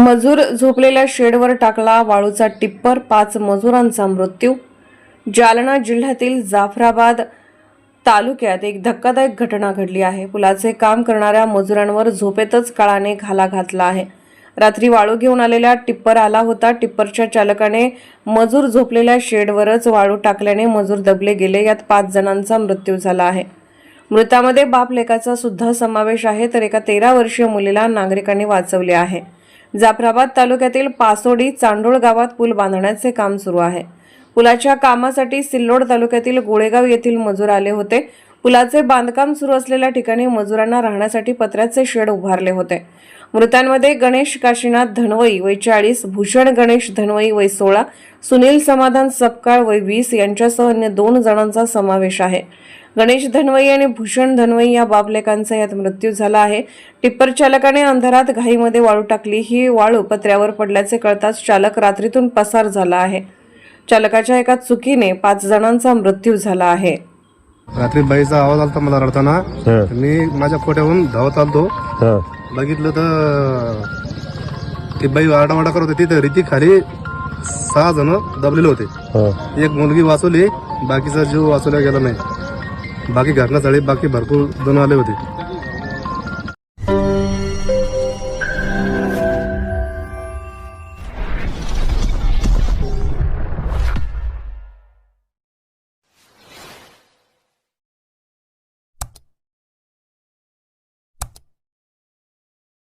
मजूर झोपलेल्या शेडवर टाकला वाळूचा टिप्पर पाच मजुरांचा मृत्यू. जालना जिल्ह्यातील जाफराबाद तालुक्यात एक धक्कादायक घटना घडली आहे. पुलाचे काम करणाऱ्या मजुरांवर झोपेतच काळाने घाला घातला आहे. रात्री वाळू घेऊन आलेला टिप्पर आला होता. टिप्परच्या चालकाने मजूर झोपलेल्या शेडवरच वाळू टाकल्याने मजूर दबले गेले. यात पाच जणांचा मृत्यू झाला आहे. मृतामध्ये बाप लेकाचा सुद्धा समावेश आहे तर एका तेरा वर्षीय मुलीला नागरिकांनी वाचवले आहे. जाफराबाद तालुक्यातील पासोडी चांडोळ गावात पूल बांधण्याचे काम सुरू आहे. पुलाच्या कामासाठी सिल्लोड तालुक्यातील गोळेगाव येथील मजूर आले होते. पुलाचे बांधकाम सुरू असलेल्या ठिकाणी मजुरांना राहण्यासाठी पत्र्याचे शेड उभारले होते. मृतांमध्ये गणेश काशीनाथ धनवई वय चाळीस भूषण गणेश धनवई वय सोळा सुनील समाधान सपकाळ वय वीस यांच्यासह अन्य दोन जणांचा समावेश आहे. गणेश धनवई आणि भूषण धनवई या बाबलेकांचा यात मृत्यू झाला आहे. टिप्पर चालकाने अंधारात घाईमध्ये वाळू टाकली. ही वाळू पत्र्यावर पडल्याचे कळताच चालक रात्रीतून पसार झाला आहे. चालकाच्या एका चुकीने पाच जणांचा मृत्यू झाला आहे. रात्री बाईचा आवाज आलता मला रडताना. मी माझ्या कोट्याहून धावत आलतो. हा, बघितलं तर ती बाई आरडावाडा करत होती. तिथं रीती खाली सहा जण दबलेले होते. हा. एक मुलगी वाचवली. बाकीचा जीव वाचवला गेला नाही. बाकी घटनास्थळी बाकी भरपूर जण आले होते.